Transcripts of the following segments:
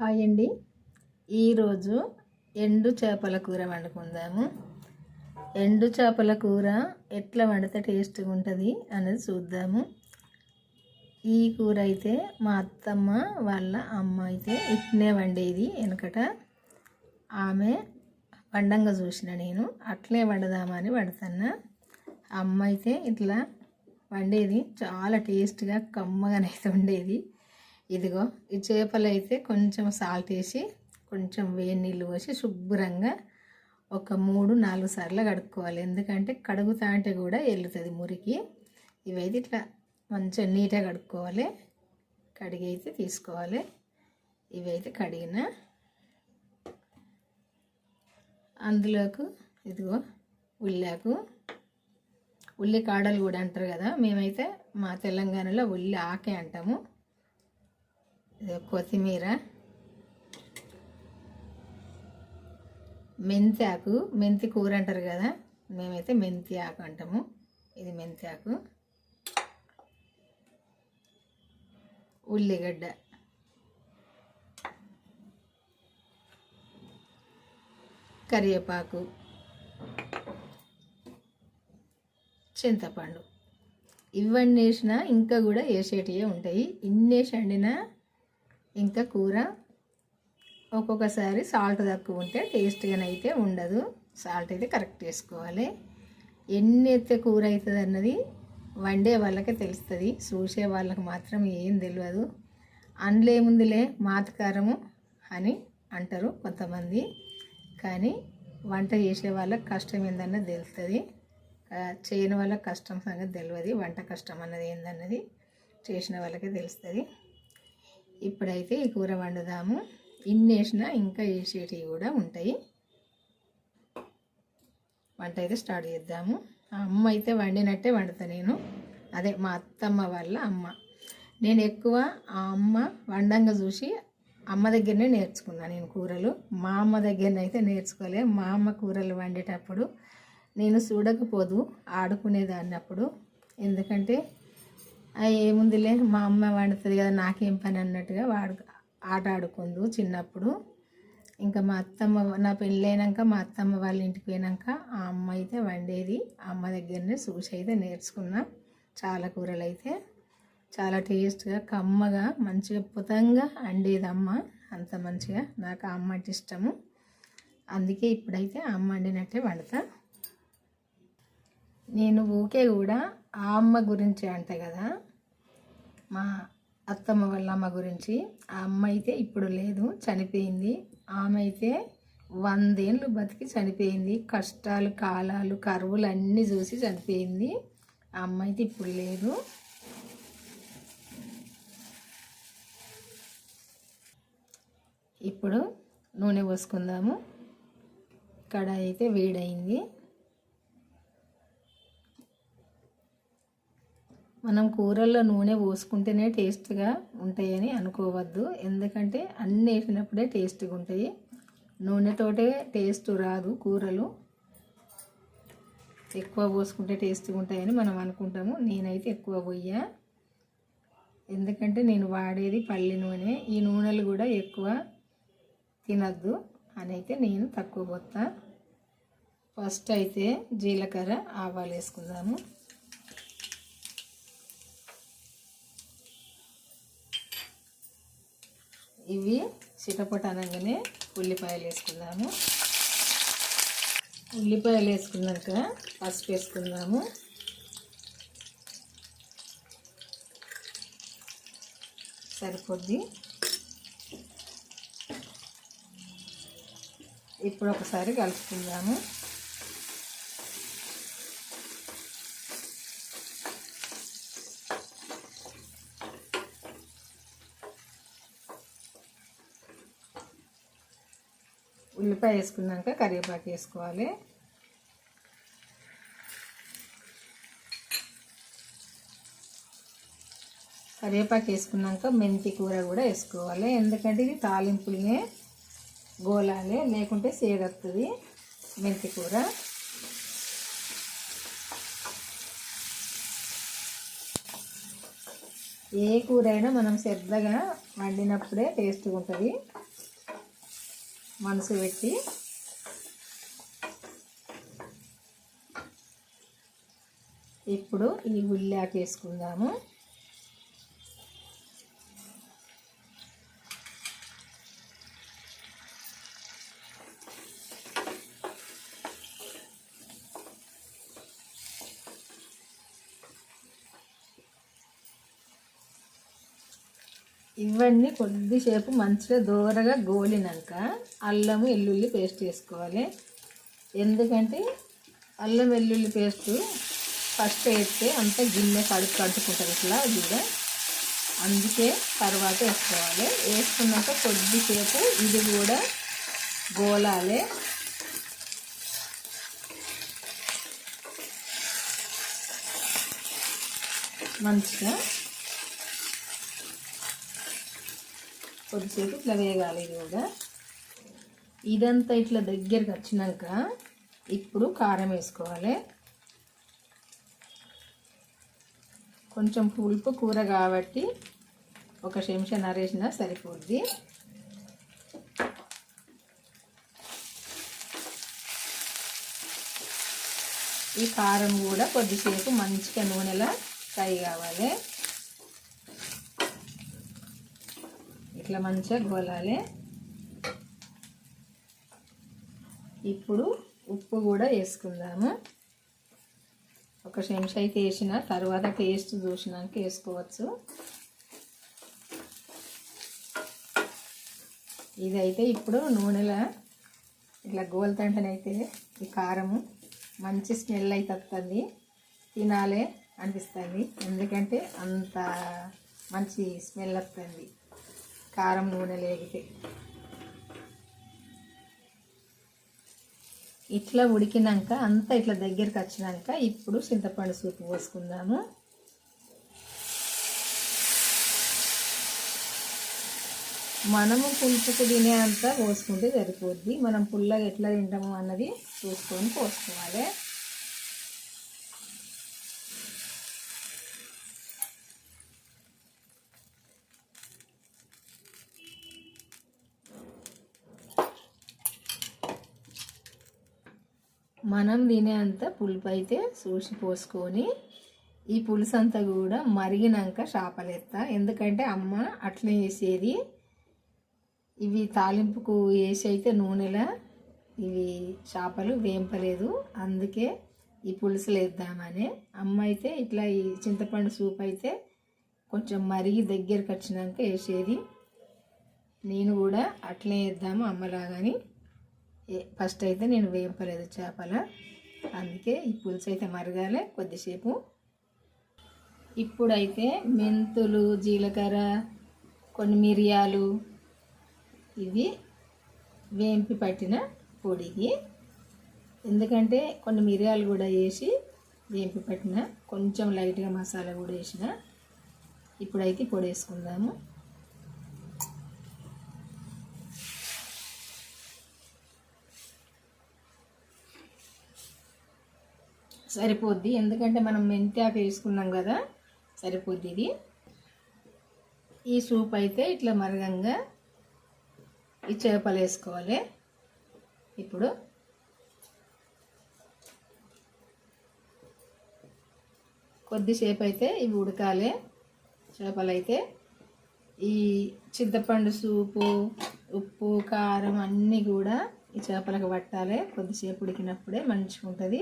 Hi అండి. ఈరోజు ఎండు చేపల కూర వండుకుందాము. ఎండు చేపల కూర ఎట్లా వండితే టేస్ట్గా ఉంటుంది అనేది చూద్దాము. ఈ కూర అయితే మా అత్తమ్మ వాళ్ళ అమ్మ అయితే ఇట్నే వండేది వెనకట. ఆమె వండంగా చూసిన నేను. అట్లే వండుదామని వండుతున్నా. అమ్మ అయితే ఇట్లా వండేది. చాలా టేస్ట్గా కమ్మగానైతే ఉండేది ఇదిగో ఈ చేపలు అయితే కొంచెం సాల్ట్ వేసి కొంచెం వేడి నీళ్ళు పోసి శుభ్రంగా ఒక మూడు నాలుగు సార్లు కడుక్కోవాలి. ఎందుకంటే కడుగుతా అంటే కూడా వెళ్తుంది మురికి. ఇవైతే ఇట్లా మంచిగా నీట్గా కడుక్కోవాలి. కడిగి అయితే తీసుకోవాలి. ఇవైతే కడిగిన అందులోకి ఇదిగో ఉల్లాకు ఉల్లి కాడలు కూడా అంటారు కదా మేమైతే మా తెలంగాణలో ఉల్లి ఆకే అంటాము. కొత్తిమీర మెంతి ఆకు మెంతి కూర అంటారు కదా మేమైతే మెంతి ఆకు అంటాము. ఇది మెంతి ఆకు. ఉల్లిగడ్డ. కరివేపాకు. చింతపండు. ఇవన్నీ వేసినా ఇంకా కూడా వేసేటివే ఉంటాయి. ఇన్ని వేసి వండినా ఇంకా కూర ఒక్కొక్కసారి సాల్ట్ తక్కువ ఉంటే టేస్ట్గా అయితే ఉండదు. సాల్ట్ అయితే కరెక్ట్ వేసుకోవాలి ఎన్ని అయితే కూర అవుతుంది అన్నది వండే వాళ్ళకే తెలుస్తుంది. చూసే వాళ్ళకి మాత్రం ఏం తెలియదు అందులో ఏముందిలే? మాతకారము అని అంటారు కొంతమంది. కానీ వంట చేసే వాళ్ళకి కష్టం ఏందన్నది తెలుస్తుంది. చేయని వాళ్ళకి కష్టం సంగతి తెలియదు వంట కష్టం అన్నది ఏందన్నది చేసిన వాళ్ళకే తెలుస్తుంది. ఇప్పుడైతే ఈ కూర వండుదాము. ఇన్ని వేసినా ఇంకా వేసేటివి కూడా ఉంటాయి. వంట అయితే స్టార్ట్ చేద్దాము. అమ్మ అయితే వండినట్టే వండుతా నేను. అదే మా అత్తమ్మ వాళ్ళ అమ్మ. నేను ఎక్కువ ఆ అమ్మ వండంగా చూసి అమ్మ దగ్గరనే నేర్చుకున్నాను నేను కూరలు. మా అమ్మ దగ్గరనైతే నేర్చుకోలే. మా అమ్మ కూరలు వండేటప్పుడు నేను చూడకపోదు ఆడుకునేదాన్ని అప్పుడు. ఎందుకంటే ఏముందిలే మా అమ్మ వండుతుంది కదా నాకేం పని అన్నట్టుగా వాడు ఆట ఆడుకుందు చిన్నప్పుడు. ఇంకా మా అత్తమ్మ నా పెళ్ళైనాక మా అత్తమ్మ వాళ్ళ ఇంటికి పోయినాక ఆ అమ్మ అయితే వండేది. ఆ అమ్మ దగ్గరనే చూసి అయితే నేర్చుకున్నా. చాలా కూరలు అయితే చాలా టేస్ట్గా కమ్మగా మంచిగా పుతంగా వండేది అమ్మ. అంత మంచిగా నాకు ఆ అమ్మ అంటే ఇష్టము. అందుకే ఇప్పుడైతే ఆ అమ్మ వండినట్టే వండుతా. నేను ఊకే కూడా ఆ అమ్మ గురించి అంట కదా. మా అత్తమ్మ వాళ్ళ అమ్మ గురించి. ఆ అమ్మ అయితే ఇప్పుడు లేదు చనిపోయింది. ఆమె అయితే వందేళ్ళు బతికి చనిపోయింది. కష్టాలు కాలాలు కరువులు అన్నీ చూసి చనిపోయింది. ఆ అమ్మ అయితే ఇప్పుడు లేదు. ఇప్పుడు నూనె పోసుకుందాము. కడాయి అయితే వేడైంది. మనం కూరల్లో నూనె పోసుకుంటేనే టేస్ట్గా ఉంటాయని అనుకోవద్దు. ఎందుకంటే అన్నీ వేసినప్పుడే టేస్ట్గా ఉంటాయి. నూనెతోటే టేస్ట్ రాదు కూరలు. ఎక్కువ పోసుకుంటే టేస్ట్గా ఉంటాయని మనం అనుకుంటాము. నేనైతే ఎక్కువ పోయా ఎందుకంటే నేను వాడేది పల్లి నూనె. ఈ నూనెలు కూడా ఎక్కువ తినద్దు అని అయితే నేను తక్కువ పోతా ఫస్ట్ అయితే జీలకర్ర ఆవాలు వేసుకుందాము. ఇవి చిటపట అనగానే ఉల్లిపాయలు వేసుకుందాము. ఉల్లిపాయలు వేసుకున్నాక పసుపు వేసుకుందాము. సరిపోద్ది. ఇప్పుడు ఒకసారి కలుపుకుందాము. ఉల్లిపాయ వేసుకున్నాక కరివేపాకు వేసుకోవాలి. కరివేపాకు వేసుకున్నాక మెంతి కూర కూడా వేసుకోవాలి. ఎందుకంటే ఇది తాలింపులనే గోలాలి లేకుంటే సేదొస్తుంది మెంతి కూర. ఏ కూర అయినా మనం శ్రద్ధగా వండినప్పుడే టేస్ట్గా ఉంటుంది. మనసు పెట్టి. ఇప్పుడు ఈ ఉల్లాకేసుకుందాము ఇవన్నీ కొద్దిసేపు మంచిగా దూరగా గోలినాక అల్లము వెల్లుల్లి పేస్ట్ వేసుకోవాలి ఎందుకంటే అల్లం వెల్లుల్లి పేస్ట్ ఫస్ట్ వేస్తే అంత గిన్నె కడుపు కట్టుకుంటుంది ఇట్లా ఇది అందుకే తర్వాత వేసుకోవాలి. వేసుకున్నాక కొద్దిసేపు ఇది కూడా గోలాలి. మంచిగా కొద్దిసేపు ఇట్లా వేగాలి ఇది కూడా. ఇదంతా ఇట్లా దగ్గరికి వచ్చినాక ఇప్పుడు కారం వేసుకోవాలి. కొంచెం పులుపు కూర కాబట్టి ఒక చెంచా నరేసిన సరిపోద్ది. ఈ కారం కూడా కొద్దిసేపు మంచిగా నూనెలో ఫ్రై కావాలి. ఇట్లా మంచిగా గోలాలి. ఇప్పుడు ఉప్పు కూడా వేసుకుందాము. ఒక చెంచా అయితే వేసిన తర్వాత టేస్ట్ చూసినాక వేసుకోవచ్చు. ఇదైతే ఇప్పుడు నూనెలో ఇట్లా గోలుతంటనైతే ఈ కారము మంచి స్మెల్ అయితే వస్తుంది తినాలి అనిపిస్తుంది. ఎందుకంటే అంత మంచి స్మెల్ వస్తుంది. కారం నూనె లేగితే ఇట్లా ఉడికినాక అంతా ఇట్లా దగ్గరికి వచ్చినాక ఇప్పుడు చింతపండు సూపు పోసుకుందాము. మనము పులుపుకు తినే అంత పోసుకుంటే సరిపోద్ది. మనం పుల్లగా ఎట్లా తింటాము అన్నది చూసుకొని పోసుకోవాలి. మనం తినేంత పులుపు అయితే చూసి పోసుకొని ఈ పులుసు అంతా కూడా మరిగినాక చేపలేస్తా. ఎందుకంటే అమ్మ అట్లే వేసేది ఇవి తాలింపుకు వేసి అయితే నూనెలో ఇవి చేపలు వేంపలేదు. అందుకే ఈ పులుసులు వేద్దామని అమ్మ అయితే ఇట్లా ఈ చింతపండు సూప్ అయితే కొంచెం మరిగి దగ్గరికి వచ్చినాక వేసేది. నేను కూడా అట్లే వేద్దాము అమ్మలాగాని. ఫస్ట్ అయితే నేను వేయింపలేదు చేపల. అందుకే ఈ పులుసు అయితే మరగాలి కొద్దిసేపు. ఇప్పుడైతే మెంతులు జీలకర్ర కొన్ని మిరియాలు ఇవి వేంపి పట్టిన పొడికి. ఎందుకంటే కొన్ని మిరియాలు కూడా వేసి వేంపి పట్టిన కొంచెం లైట్గా మసాలా కూడా వేసిన. ఇప్పుడైతే పొడి వేసుకుందాము. సరిపోద్ది. ఎందుకంటే మనం మెంతాకు వేసుకున్నాం కదా సరిపోద్ది ఇది. ఈ సూప్ అయితే ఇట్లా మరగంగా ఈ చేపలు వేసుకోవాలి. ఇప్పుడు కొద్దిసేపు అయితే ఇవి ఉడకాలి. చేపలు అయితే ఈ చింతపండు సూపు ఉప్పు కారం అన్నీ కూడా ఈ చేపలకు పట్టాలి. కొద్దిసేపు ఉడికినప్పుడే మంచిగా ఉంటుంది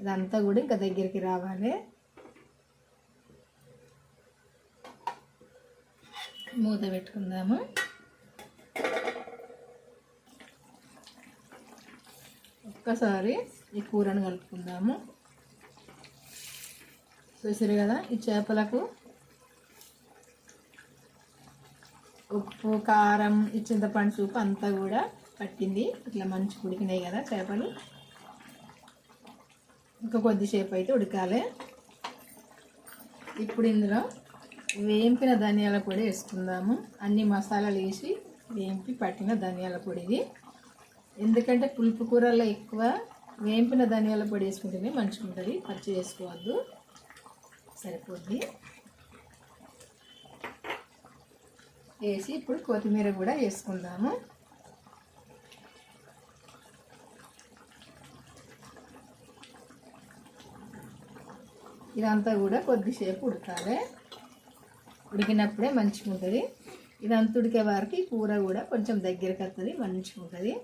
ఇదంతా కూడా ఇంకా దగ్గరికి రావాలి. మూత పెట్టుకుందాము. ఒక్కసారి ఈ కూరను కలుపుకుందాము. చూసారు కదా ఈ చేపలకు ఉప్పు కారం ఈ చింతపండు సూపు అంతా కూడా పట్టింది. ఇట్లా మంచి ఉడికినాయి కదా చేపలు. ఇంకా కొద్దిసేపు అయితే ఉడకాలి. ఇప్పుడు ఇందులో వేంపిన ధనియాల పొడి వేసుకుందాము. అన్ని మసాలాలు వేసి వేంపి పట్టిన ధనియాల పొడి ఇది. ఎందుకంటే పులుపు కూరల్లో ఎక్కువ వేంపిన ధనియాల పొడి వేసుకుంటేనే మంచిగా ఉంటుంది. పచ్చి వేసుకోవద్దు సరిపోద్ది. వేసి ఇప్పుడు కొత్తిమీర కూడా వేసుకుందాము. ఇదంతా కూడా కొద్దిసేపు ఉడకాలి. ఉడికినప్పుడే మంచిగా ఉంటుంది ఇదంతా ఉడికే వారికి కూర కూడా కొంచెం దగ్గరికి వస్తుంది మంచిగా ఉంటుంది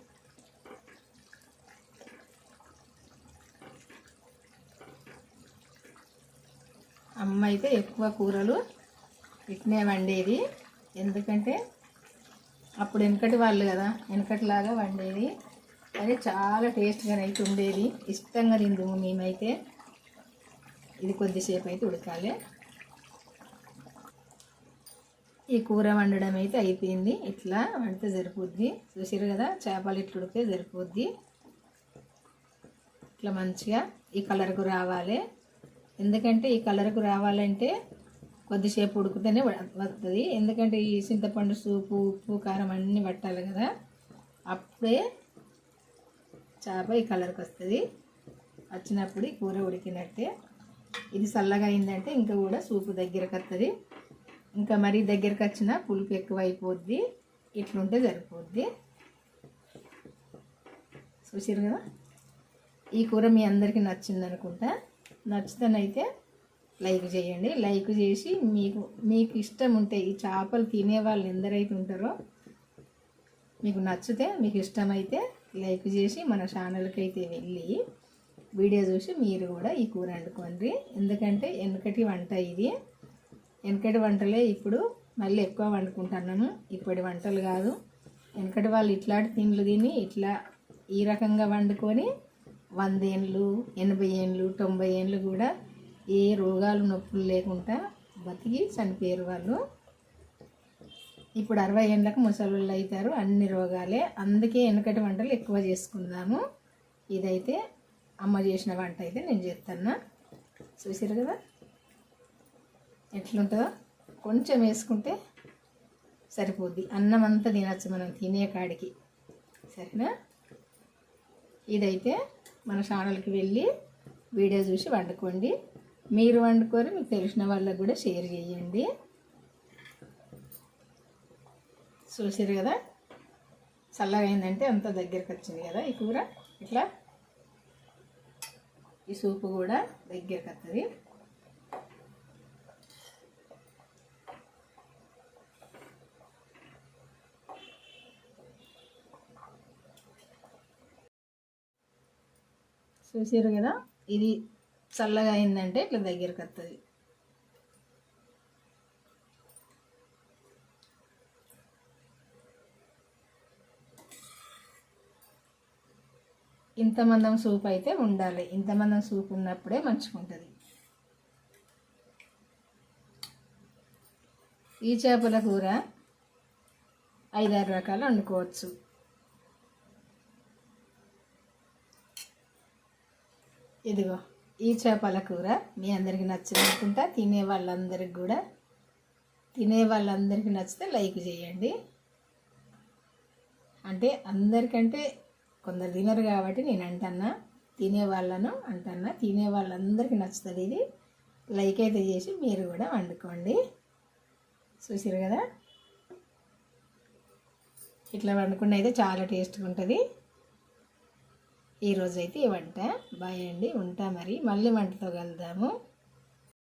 అమ్మ అయితే ఎక్కువ కూరలు ఇట్నే వండేది. ఎందుకంటే అప్పుడు వెనకటి వాళ్ళు కదా వెనకటిలాగా వండేది. అది చాలా టేస్ట్గా అయితే ఉండేది. ఇష్టంగా తిందుము మేమైతే. ఇది కొద్దిసేపు అయితే ఉడకాలి. ఈ కూర వండడం అయితే అయిపోయింది. ఇట్లా వండితే సరిపోద్ది. చూసారు కదా చేపలు ఇట్లా ఉడితే సరిపోద్ది. ఇట్లా మంచిగా ఈ కలర్కు రావాలి. ఎందుకంటే ఈ కలర్కు రావాలంటే కొద్దిసేపు ఉడికితేనే వస్తుంది ఎందుకంటే ఈ చింతపండు సూపు ఉప్పు కారం అన్నీ పట్టాలి కదా. అప్పుడే చేప ఈ కలర్కి వస్తుంది. వచ్చినప్పుడు ఈ కూర ఉడికినట్టే. ఇది చల్లగా అయిందంటే ఇంకా కూడా సూపు దగ్గరకు వస్తుంది ఇంకా మరీ దగ్గరకు వచ్చిన పులుపు ఎక్కువ అయిపోద్ది ఇట్లుంటే సరిపోద్ది. చూసారు కదా? ఈ కూర మీ అందరికీ నచ్చింది అనుకుంటా. నచ్చితేనైతే లైక్ చేయండి. లైక్ చేసి మీకు మీకు ఇష్టం ఉంటే ఈ చేపలు తినే వాళ్ళు ఎందరైతే ఉంటారో మీకు నచ్చితే మీకు ఇష్టమైతే లైక్ చేసి మన ఛానల్కి అయితే వెళ్ళి వీడియో చూసి మీరు కూడా ఈ కూర వండుకోండి. ఎందుకంటే వెనకటి వంట ఇది. వెనకటి వంటలే ఇప్పుడు మళ్ళీ ఎక్కువ వండుకుంటున్నాము. ఇప్పటి వంటలు కాదు. వెనకటి వాళ్ళు ఇట్లాంటి తిండ్లు తిని ఇట్లా ఈ రకంగా వండుకొని వందేండ్లు ఎనభై ఏండ్లు తొంభై ఏండ్లు కూడా ఏ రోగాలు నొప్పులు లేకుండా బతికి చనిపోయారు వాళ్ళు. ఇప్పుడు అరవై ఏండ్లకు ముసలి అవుతారు. అన్ని రోగాలే. అందుకే వెనకటి వంటలు ఎక్కువ చేసుకుందాము. ఇదైతే అమ్మ చేసిన వంట అయితే నేను చేస్తాను చూసారు కదా? ఎట్లుంటుందో? కొంచెం వేసుకుంటే సరిపోద్ది. అన్నం అంతా తినచ్చు మనం తినే కాడికి. సరేనా? ఇదైతే మన ఛానల్కి వెళ్ళి వీడియో చూసి వండుకోండి. మీరు వండుకొని మీకు తెలిసిన వాళ్ళకు కూడా షేర్ చేయండి. చూసారు కదా? చల్లగా అయిందంటే అంత దగ్గరికి వచ్చింది కదా ఈ కూర? ఇట్లా? ఈ సూపు కూడా దగ్గరికి వస్తుంది చూసారు కదా? ఇది చల్లగా అయిందంటే ఇట్లా దగ్గరికి వస్తుంది ఇంతమందం సూప్ అయితే ఉండాలి. ఇంతమందం సూప్ ఉన్నప్పుడే మంచుకుంటుంది. ఈ చేపల కూర ఐదారు రకాలు వండుకోవచ్చు. ఇదిగో ఈ చేపల కూర మీ అందరికి నచ్చిందనుకుంటా తినే వాళ్ళందరికి కూడా తినే వాళ్ళందరికీ నచ్చితే లైక్ చేయండి. అంటే అందరికంటే కొందరు తినరు కాబట్టి నేను అంటన్నా తినే వాళ్ళను అంటన్నా తినే వాళ్ళందరికీ నచ్చుతుంది ఇది. లైక్ అయితే చేసి మీరు కూడా వండుకోండి. చూసారు కదా? ఇట్లా వండుకున్న అయితే చాలా టేస్ట్గా ఉంటుంది. ఈరోజైతే ఈ వంట. బాయ్ అండి ఉంటా మరి. మళ్ళీ వంటతో కలుద్దాము.